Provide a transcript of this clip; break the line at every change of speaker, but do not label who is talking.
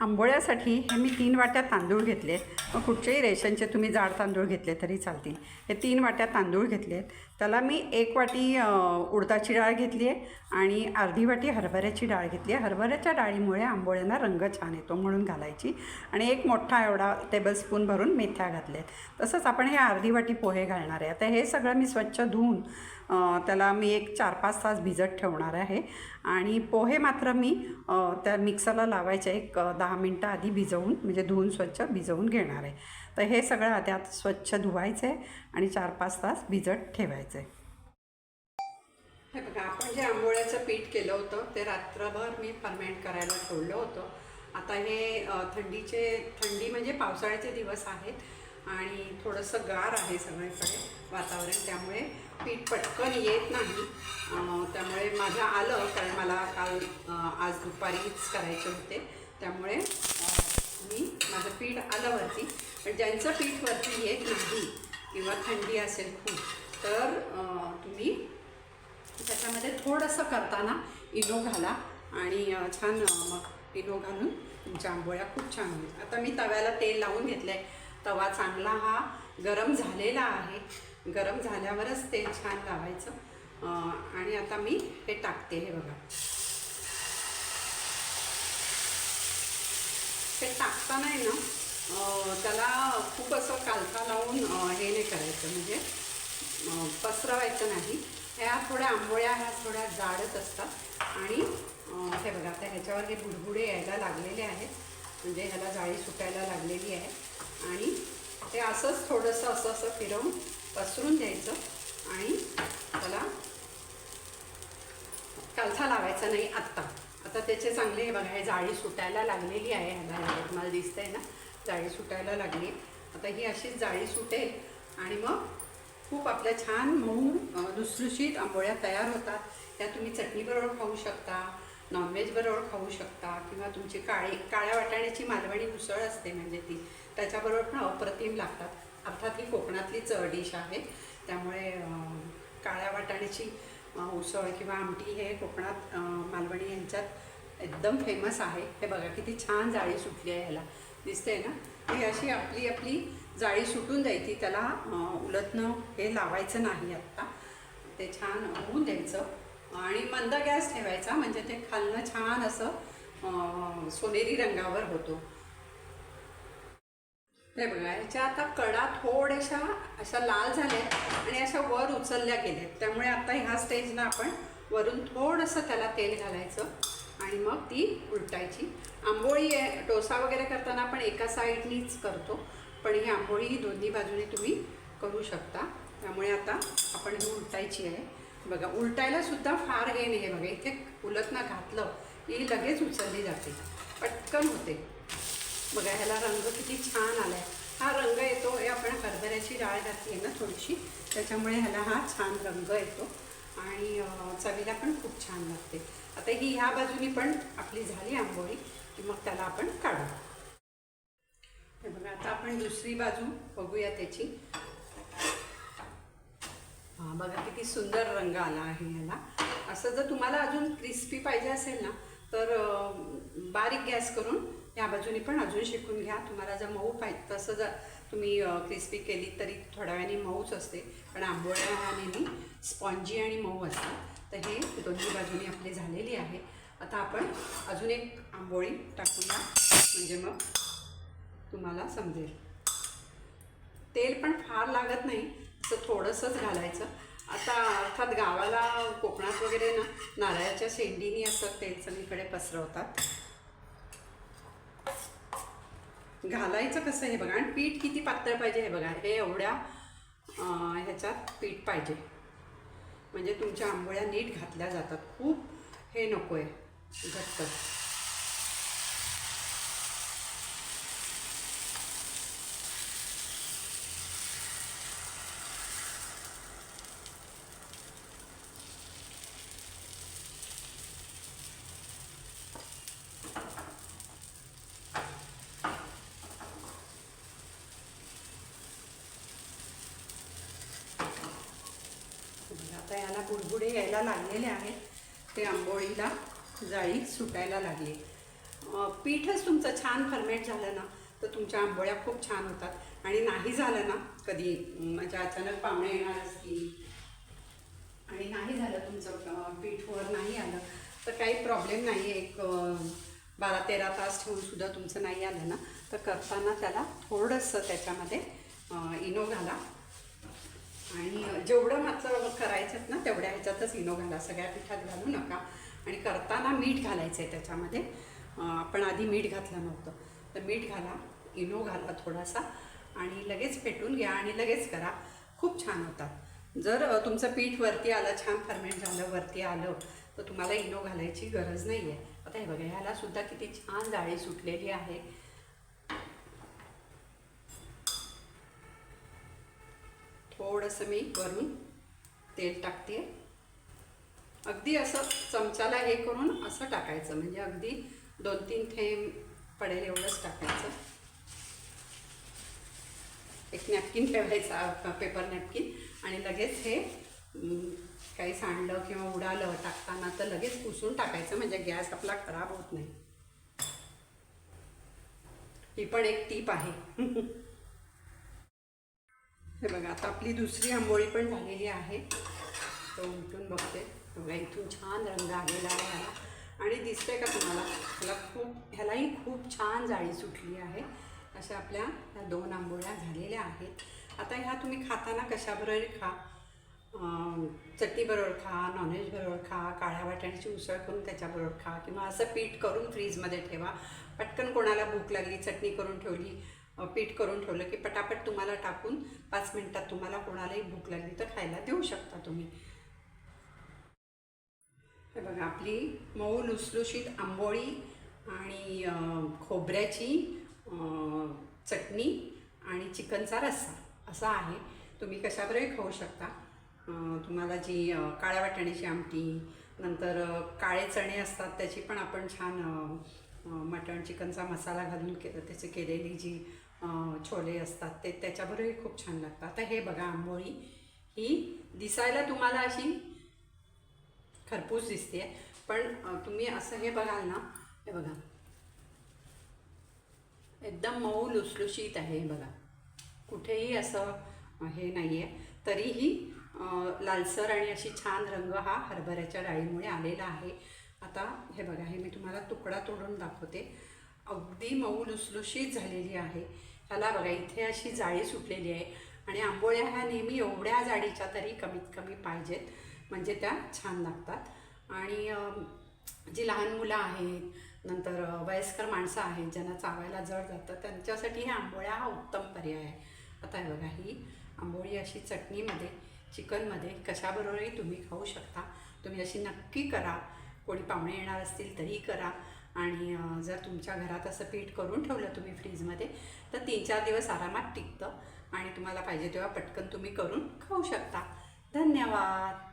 आंबोळ्यासाठी हे मी तीन वाट्या तांदूळ घेतले मग कुठचेही रेशनचे तुम्ही जाड तांदूळ घेतले तरी चालतील. हे तीन वाट्या तांदूळ घेतले आहेत. त्याला मी एक वाटी उडदाची डाळ घेतली आहे आणि अर्धी वाटी हरभऱ्याची डाळ घेतली आहे. हरभऱ्याच्या डाळीमुळे आंबोळ्यांना रंग छान येतो म्हणून घालायची आणि एक मोठा एवढा टेबलस्पून भरून मेथ्या घातल्या आहेत. तसंच आपण हे अर्धी वाटी पोहे घालणार आहे. आता हे सगळं मी स्वच्छ धुवून त्याला मी एक चार पाच तास भिजत ठेवणार आहे. आणि पोहे मात्र मी त्या मिक्सरला लावायचे एक दहा मिनटं आधी भिजवून म्हणजे धुवून स्वच्छ भिजवून घेणार आहे. तर हे सगळं आधी आता स्वच्छ धुवायचं आहे आणि चार पाच तास भिजत ठेवायचं. आहे हे बघा आपण जे आंबोळ्याचं पीठ केलं होतं ते रात्रभर मी फर्मेंट करायला ठेवलं होतं. आता हे थंडीचे थंडी म्हणजे पावसाळ्याचे दिवस आहेत. आणि थोडंसं गार आहे सगळीकडे वातावरण त्यामुळे पीठ पटकन येत नाही. त्यामुळे माझं आलं कारण मला काल आज दुपारीच करायचे होते. त्यामुळे मी माझं पीठ आलं वरती. पण ज्यांचं पीठ वरती येत नाही किंवा थंडी असेल खूप तर तुम्ही त्याच्यामध्ये थोडंसं करताना इनो घाला. आणि छान मग इनो घालून तुमच्या आंबोळ्या खूप छान होईल आता मी तव्याला तेल लावून घेतलं आहे तवा चांगला हा गरम झालेला आहे. गरम झाल्यावरच तेल छान लावायचं. आणि आता मी हे टाकते हे बघा. ते टाकताना आहे ना त्याला खूप असं कालका लावून हे नाही करायचं म्हणजे पसरवायचं नाही. ह्या थोड्या आंबोळ्या ह्या थोड्या जाडत असतात. आणि हे बघा आता ह्याच्यावर हे बुडबुडे यायला लागलेले आहेत. म्हणजे ह्याला जाळी सुटायला लागलेली आहे. आणि ते असंच थोडंसं असं असं फिरवून पसरून द्यायचं आणि त्याला कालथा लावायचा नाही आत्ता. आता त्याचे चांगले हे बघा हे जाळी सुटायला लागलेली आहे. ह्याला तुम्हाला दिसतंय ना जाळी सुटायला लागली. आता ही अशीच जाळी सुटेल आणि मग खूप आपल्या छान मऊ दुसरुशीत आंबोळ्या तयार होतात. त्या तुम्ही चटणीबरोबर खाऊ शकता नॉनव्हेज बरोबर खाऊ शकता किंवा तुमची काळी काळ्या वाटाण्याची मालवणी उसळ असते म्हणजे ती. त्याच्याबरोबर पण अप्रतिम लागतात. अर्थात ही कोकणातलीच डिश आहे. त्यामुळे काळ्या वाटाण्याची उसळ किंवा आमटी हे कोकणात मालवणी यांच्यात एकदम फेमस आहे. हे बघा किती छान जाळी सुटली आहे ह्याला. दिसते ना? ही अशी आपली आपली जाळी सुटून द्यायची त्याला उलटणं हे लावायचं नाही आत्ता. ते छान होऊन द्यायचं. आणि मंद गॅस ठेवायचा म्हणजे ते खालणं छान असं सोनेरी रंगावर होतो. हे बघा ह्याच्या आता कडा थोड्याशा अशा लाल झाल्या आणि अशा वर उचलल्या गेल्या. त्यामुळे आता ह्या स्टेजला आपण वरून थोडंसं त्याला तेल घालायचं आणि मग ती उलटायची. आंबोळी आहे डोसा वगैरे करताना आपण एका साईडनीच करतो पण ही आंबोळी ही दोन्ही बाजूने तुम्ही करू शकता. त्यामुळे आता आपण ही उलटायची आहे. बघा उलटायला सुद्धा फार हे नाही आहे बघा इथे उलटनं घातलं की लगेच उचलली जाते. पटकन होते. बघा ह्याला रंग किती छान आला आहे हा रंग येतो हे आपण हरभऱ्याची डाळ घातली आहे ना थोडीशी त्याच्यामुळे ह्याला हा छान रंग येतो आणि चवीला पण खूप छान लागते. आता ही ह्या बाजूनी पण आपली झाली आंबोळी की मग त्याला आपण काढू. हे बघा आता आपण दुसरी बाजू बघूया त्याची. हा बघा किती सुंदर रंग आला आहे ह्याला. असं जर तुम्हाला अजून क्रिस्पी पाहिजे असेल ना तर बारीक गॅस करून या बाजूनी पण अजून शिकून घ्या. तुम्हाला जर मऊ पाहिजे तसं जर तुम्ही क्रिस्पी केली तरी थोड्या वेळाने मऊच असते. पण आंबोळ्या ह्या नेहमी स्पॉन्जी आणि मऊ असतात. तर हे दोन्ही बाजूनी आपली झालेली आहे. आता आपण अजून एक आंबोळी टाकूया. म्हणजे मग तुम्हाला समजेल. तेल पण फार लागत नाही. असं थोडंसंच घालायचं. आता अर्थात गावाला कोकणात वगैरे ना नारळाच्या शेंडीनी असतात ते सगळीकडे पसरवतात. घालायचं कसं हे बघा आणि पीठ किती पातळ पाहिजे हे बघा हे एवढ्या ह्याच्यात पीठ पाहिजे. म्हणजे तुमच्या आंबोळ्या नीट घातल्या जातात. खूप हे नको आहे घट्ट. आता याला बुडबुडे यायला लागलेले आहेत. ते आंबोळीला जाळी सुटायला लागली. पीठच तुमचं छान फर्मेट झालं ना तर तुमच्या आंबोळ्या खूप छान होतात. आणि नाही झालं ना कधी म्हणजे अचानक पाहुणे येणार असतील. आणि नाही झालं तुमचं पीठवर पीठ नाही आलं तर काही प्रॉब्लेम नाही एक बारा तेरा तास ठेवूनसुद्धा तुमचं नाही आलं ना तर करताना त्याला थोडंसं त्याच्यामध्ये इनो घाला. आणि जेवढं मात्र करायचं ना तेवढ्या ह्याच्यातच इनो घाला. सगळ्या पिठात घालू नका. आणि करताना मीठ घालायचं आहे त्याच्यामध्ये आपण आधी मीठ घातलं नव्हतं. तर मीठ घाला इनो घाला थोडासा आणि लगेच पेटून घ्या आणि लगेच करा. खूप छान होतात. जर तुमचं पीठ वरती आलं छान फर्मेंट झालं वरती आलं तर तुम्हाला इनो घालायची गरज नाही आहे आता हे बघा ह्यालासुद्धा किती छान जाळी सुटलेली आहे. थोडंसं मी वरून तेल टाकते. अगदी असं चमच्याला हे करून असं टाकायचं. म्हणजे अगदी दोन तीन थेंब पडेल एवढंच टाकायचं. एक नॅपकिन ठेवायचा पेपर नॅपकिन आणि लगेच हे काही सांडलं किंवा उडालं टाकताना तर लगेच पुसून टाकायचं. म्हणजे गॅस आपला खराब होत नाही. ही पण एक टीप आहे. हे बघा आता आपली दुसरी आंबोळी पण झालेली आहे. तो उलटून बघते. बघा इथून छान रंग आलेला आहे ह्याला. आणि दिसतंय का तुम्हाला? ह्याला खूप ह्यालाही खूप छान जाळी सुटली आहे. अशा आपल्या ह्या दोन आंबोळ्या झालेल्या आहेत. आता ह्या तुम्ही खाताना कशाबरोबर खा? चटणीबरोबर खा नॉनव्हेज बरोबर खा काळ्या वाटाण्याची उसळ करून त्याच्याबरोबर खा किंवा असं पीठ करून फ्रीजमध्ये ठेवा. पटकन कोणाला भूक लागली चटणी करून ठेवली पीठ करून ठेवलं की पटापट तुम्हाला टाकून पाच मिनटात तुम्हाला कोणालाही भूक लागली तर खायला देऊ शकता तुम्ही. हे बघा आपली मऊ लुसलुशीत आंबोळी आणि खोबऱ्याची चटणी आणि चिकनचा रस्सा. असा आहे. तुम्ही कशाबरोबरही खाऊ शकता. तुम्हाला जी काळ्या वाटाण्याची आमटी नंतर काळे चणे असतात त्याची पण आपण छान मटण चिकनचा मसाला घालून के त्याची केलेली जी छोले असतात ते त्याच्याबरोबरही खूप छान लागतात आता हे बघा आंबोळी. ही दिसायला तुम्हाला अशी खरपूस दिसते पण तुम्ही असं हे बघाल ना हे बघा. एकदम मऊ लुसलुशीत आहे हे बघा. कुठेही असं हे नाही आहे तरीही लालसर आणि अशी छान रंग हा हरभऱ्याच्या डाळीमुळे आलेला आहे. आता हे बघा हे मी तुम्हाला तुकडा तोडून दाखवते. अगदी मऊ लुसलुशीत झालेली आहे. ह्याला बघा इथे अशी जाळी सुटलेली आहे आणि आंबोळ्या ह्या नेहमी एवढ्या जाडीच्या तरी कमीत कमी पाहिजेत. म्हणजे त्या छान लागतात. आणि जी लहान मुलं आहेत नंतर वयस्कर माणसं आहेत ज्यांना चावायला जड जातं त्यांच्यासाठी ह्या आंबोळ्या हा उत्तम पर्याय आहे. आता हे बघा ही आंबोळी अशी चटणीमध्ये चिकनमध्ये कशाबरोबरही तुम्ही खाऊ शकता. तुम्ही अशी नक्की करा. कोणी पाहुणे येणार असतील तरी करा. आणि जर तुमच्या घरात असं पीठ करून ठेवलं तुम्ही फ्रीजमध्ये तर तीन चार दिवस आरामात टिकतं आणि तुम्हाला पाहिजे तेव्हा पटकन तुम्ही करून खाऊ शकता. धन्यवाद!